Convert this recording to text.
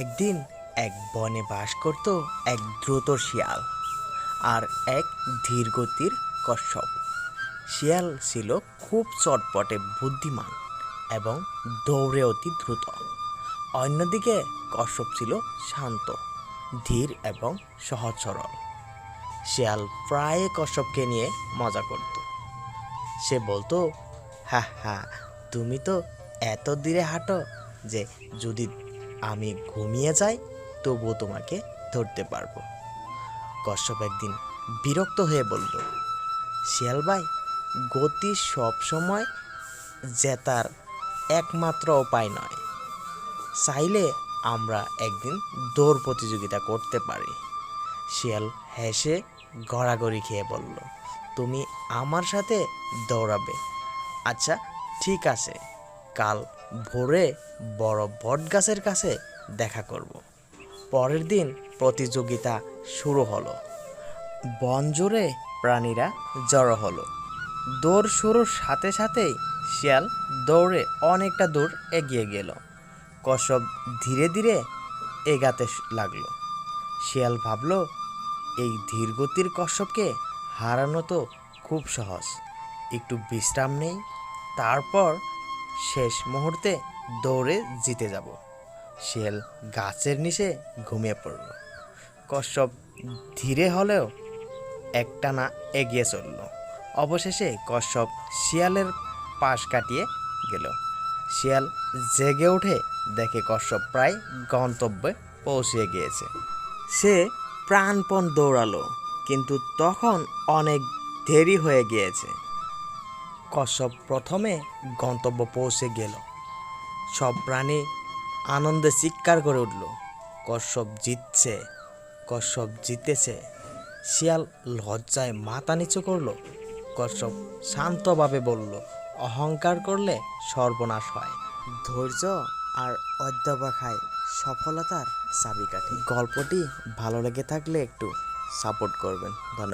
একদিন এক বনে বাস করত এক দ্রুত শিয়াল আর এক ধীরগতির কশ্যপ শিয়াল ছিল খুব চটপটে বুদ্ধিমান এবং দৌড়ে অতি দ্রুত। অন্যদিকে কশ্যপ ছিল শান্ত, ধীর এবং সহজ সরল। শিয়াল প্রায় কশ্যপকে নিয়ে মজা করত। সে বলতো, হা হা, তুমি তো এত ধীরে হাঁটো যে যদি আমি ঘুমিয়ে যাই, তবুও তোমাকে ধরতে পারব। কশ্যপ একদিন বিরক্ত হয়ে বলল, শিয়াল ভাই, গতি সবসময় জেতার একমাত্র উপায় নয়। চাইলে আমরা একদিন দৌড় প্রতিযোগিতা করতে পারি। শিয়াল হেসে গড়াগড়ি খেয়ে বলল, তুমি আমার সাথে দৌড়াবে। আচ্ছা ঠিক আছে, কাল ভোরে বড় বট গাছের কাছে দেখা করব। পরের দিন প্রতিযোগিতা শুরু হলো। বন জুড়ে প্রাণীরা জড়ো হলো। দৌড় শুরুর সাথে সাথেই শিয়াল দৌড়ে অনেকটা দূর এগিয়ে গেল। কশ্যপ ধীরে ধীরে এগাতে লাগল। শিয়াল ভাবলো, এই ধীরগতির কশ্যপকে হারানো তো খুব সহজ। একটু বিশ্রাম নেই। তারপর শেষ মুহূর্তে দৌড়ে জিতে যাব। শিয়াল গাছের নিচে ঘুমিয়ে পড়ল। কশ্যপ ধীরে হলেও একটানা এগিয়ে চলল। অবশেষে কশ্যপ শিয়ালের পাশ কাটিয়ে গেল। শিয়াল জেগে উঠে দেখে কশ্যপ প্রায় গন্তব্যে পৌঁছে গিয়েছে। সে প্রাণপণ দৌড়ালো, কিন্তু তখন অনেক দেরি হয়ে গিয়েছে। কশ্যপ প্রথমে গন্তব্য পৌঁছে গেল। সব প্রাণী আনন্দে চিৎকার করে উঠল কশ্যপ জিতছে কশ্যপ জিতেছে। শিয়াল লজ্জায় মাথা নিচু করল কশ্যপ শান্তভাবে বলল অহংকার করলে সর্বনাশ হয়। ধৈর্য আর অধ্যাপকায় সফলতার চাবিকাঠি। গল্পটি ভালো লেগে থাকলে একটু সাপোর্ট করবেন। ধন্যবাদ।